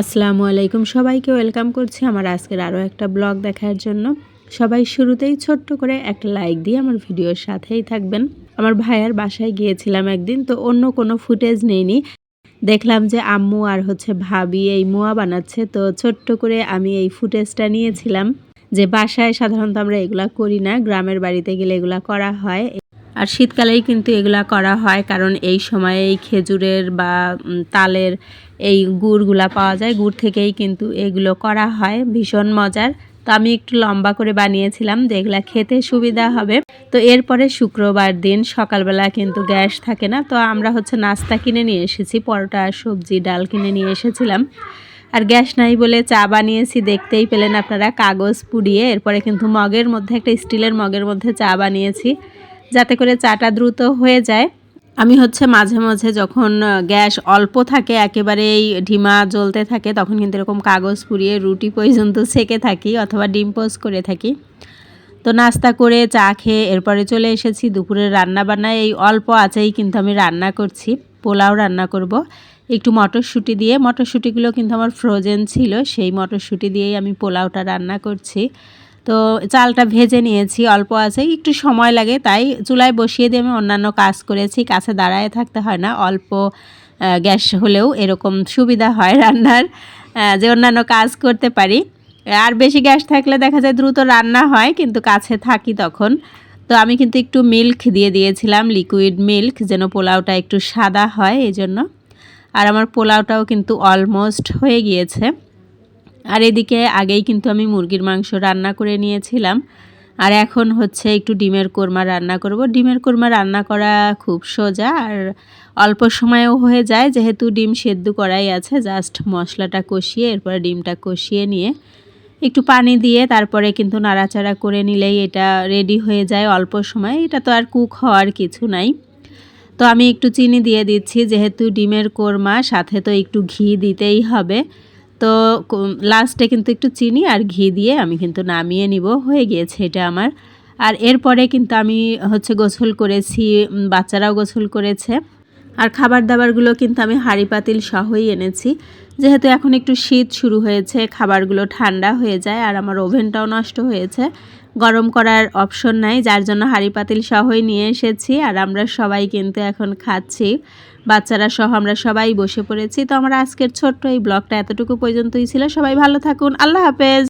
আসসালামু আলাইকুম সবাইকে, ওয়েলকাম করছি আমার আজকের আরও একটা ব্লগ দেখার জন্য। সবাই শুরুতেই ছোট্ট করে একটা লাইক দিয়ে আমার ভিডিওর সাথেই থাকবেন। আমার ভাইয়ার বাসায় গিয়েছিলাম একদিন, তো অন্য কোনো ফুটেজ নেইনি। দেখলাম যে আম্মু আর হচ্ছে ভাবি এই মোয়া বানাচ্ছে, তো ছোট্ট করে আমি এই ফুটেজটা নিয়েছিলাম যে বাসায় সাধারণত আমরা এগুলা করি না, গ্রামের বাড়িতে গেলে এগুলা করা হয়। আর শীতকালেই কিন্তু এগুলা করা হয়, কারণ এই সময়ে এই খেজুরের বা তালের এই গুড়গুলা পাওয়া যায়। গুড় থেকেই কিন্তু এগুলো করা হয়, ভীষণ মজার। তো আমি একটু লম্বা করে বানিয়েছিলাম, যে এগুলা খেতে সুবিধা হবে। তো এরপরে শুক্রবার দিন সকালবেলা কিন্তু গ্যাস থাকে না, তো আমরা হচ্ছে নাস্তা কিনে নিয়ে এসেছি, পরোটা, সবজি, ডাল কিনে নিয়ে এসেছিলাম। আর গ্যাস নাই বলে চা বানিয়েছি, দেখতেই পেলেন আপনারা, কাগজ পুড়িয়ে এরপরে কিন্তু মগের মধ্যে, একটা স্টিলের মগের মধ্যে চা বানিয়েছি। যাতে করে চাটা দ্রুত হয়ে যায়। আমি হচ্ছে মাঝে মাঝে যখন গ্যাস অল্প থাকে, একেবারেই ঢিমা জ্বলতে থাকে, তখন কিন্তু এরকম কাগজ পুড়িয়ে রুটি পর্যন্ত সেকে থাকি অথবা ডিম পোস্ট করে থাকি। তো নাস্তা করে চা খেয়ে এরপরে চলে এসেছি দুপুরের রান্না বান্নায় এই অল্প আছেই কিন্তু আমি রান্না করছি, পোলাও রান্না করব। একটু মটরশুঁটি দিয়ে, মটরশুঁটিগুলো কিন্তু আমার ফ্রোজেন ছিল, সেই মটরশুঁটি দিয়েই আমি পোলাওটা রান্না করছি। তো চালটা ভেজে নিয়েছি, অল্প আছে একটু সময় লাগে, তাই চুলায় বসিয়ে দিয়ে আমি অন্যান্য কাজ করেছি, কাছে দাঁড়ায় থাকতে হয় না, অল্প গ্যাস হলেও এরকম সুবিধা হয় রান্নার যে অন্যান্য কাজ করতে পারি। আর বেশি গ্যাস থাকলে দেখা যায় দ্রুত রান্না হয়, কিন্তু কাছে থাকি তখন। তো আমি কিন্তু একটু মিল্ক দিয়ে দিয়েছিলাম, লিকুইড মিল্ক, যেন পোলাওটা একটু সাদা হয় এই জন্য আর আমার পোলাওটাও কিন্তু অলমোস্ট হয়ে গিয়েছে। আর এদিকে আগেই কিন্তু আমি মুরগির মাংস রান্না করে নিয়েছিলাম। আর এখন হচ্ছে একটু ডিমের কোরমা রান্না করব। ডিমের কোরমা রান্না করা খুব সোজা আর অল্প সময়েও হয়ে যায়, যেহেতু ডিম সেদ্ধ করাই আছে। জাস্ট মশলাটা কষিয়ে, এরপরে ডিমটা কষিয়ে নিয়ে একটু পানি দিয়ে তারপরে কিন্তু নাড়াচাড়া করে নিলেই এটা রেডি হয়ে যায় অল্প সময়। এটা তো আর কুক হওয়ার কিছু নাই। তো আমি একটু চিনি দিয়ে দিচ্ছি, যেহেতু ডিমের কোরমা, সাথে তো একটু ঘি দিতেই হবে। তো লাস্টে কিন্তু একটু চিনি আর ঘি দিয়ে আমি কিন্তু নামিয়ে নিব। হয়ে গিয়েছে এটা আমার। আর এরপরে কিন্তু আমি হচ্ছে গোসল করেছি বাচ্চারাও গোসল করেছে। আর খাবার দাবারগুলো কিন্তু আমি হাঁড়ি পাতিল সহই এনেছি। যেহেতু এখন একটু শীত শুরু হয়েছে, খাবারগুলো ঠান্ডা হয়ে যায় আর আমার ওভেনটাও নষ্ট হয়েছে। গরম করার অপশন নাই, যার জন্য হাঁড়ি পাতিল সহই নিয়ে এসেছি আর আমরা সবাই কিন্তু এখন খাচ্ছি। বাচ্চারা সহ আমরা সবাই বসে পড়েছি। তো আমার আজকের ছোট্ট এই ব্লগটা এতটুকু পর্যন্তই ছিল। সবাই ভালো থাকুন। আল্লাহ হাফেজ।